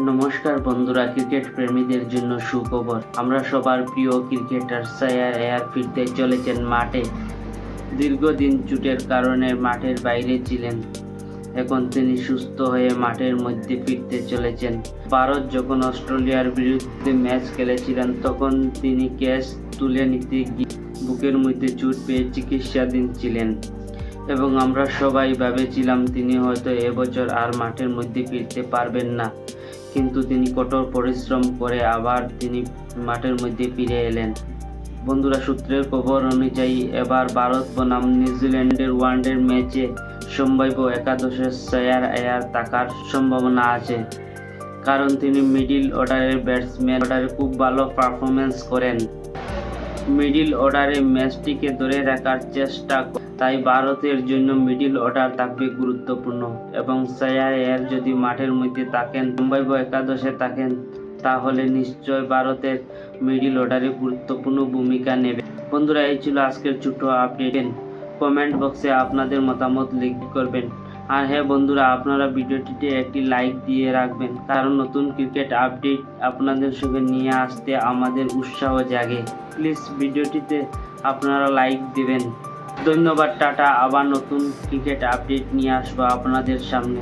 নমস্কার বন্ধুরা, ক্রিকেট প্রেমীদের জন্য সুখবর। আমরা সবার প্রিয় ক্রিকেটার সায়ার এয়ার ফিরতে চলেছেন মাঠে। দীর্ঘদিন চুটের কারণে মাঠের বাইরে ছিলেন। এখন তিনি সুস্থ হয়ে মাঠের মধ্যে ফিরতে চলেছেন। ভারত যখন অস্ট্রেলিয়ার বিরুদ্ধে ম্যাচ খেলেছিলেন, তখন তিনি ক্যাচ তুলে নিতে গিয়ে বুকের মধ্যে চোট পেয়ে চিকিৎসাধীন ছিলেন। এবং আমরা সবাই ভেবেছিলাম তিনি হয়তো এবছর আর মাঠের মধ্যে ফিরতে পারবেন না। কিন্তু তিনি কঠোর পরিশ্রম করে আবার তিনি মাঠের মধ্যে ফিরে এলেন বন্ধুরা, সূত্রের খবর অনুযায়ী, এবার ভারত বনাম নিউজিল্যান্ডের ওয়ানডের ম্যাচে সম্ভাব্য একাদশে সায়ার এয়ার থাকার সম্ভাবনা আছে কারণ তিনি মিডিল অর্ডারের ব্যাটসম্যান, অর্ডারে খুব ভালো পারফরমেন্স করেন মিডিল অর্ডারে ম্যাচটিকে ধরে রাখার চেষ্টা। তাই ভারতের জন্য মিডিল অর্ডার থাকবে গুরুত্বপূর্ণ। এবং সায়ার যদি মাঠের মধ্যে থাকেন সম্ভাব্য একাদশে থাকেন, তাহলে নিশ্চয় ভারতের মিডিল অর্ডারে গুরুত্বপূর্ণ ভূমিকা নেবে। বন্ধুরা, এই ছিল আজকের ছোট্ট আপডেট। কমেন্ট বক্সে আপনাদের মতামত লিখ করবেন। আর হ্যাঁ বন্ধুরা, আপনারা ভিডিওটিতে একটি লাইক দিয়ে রাখবেন। কারণ নতুন ক্রিকেট আপডেট আপনাদের সঙ্গে নিয়ে আসতে আমাদের উৎসাহ জাগে। প্লিজ ভিডিওটিতে আপনারা লাইক দিবেন। ধন্যবাদ টাটা। আবার নতুন ক্রিকেট আপডেট নিয়ে আসব আপনাদের সামনে।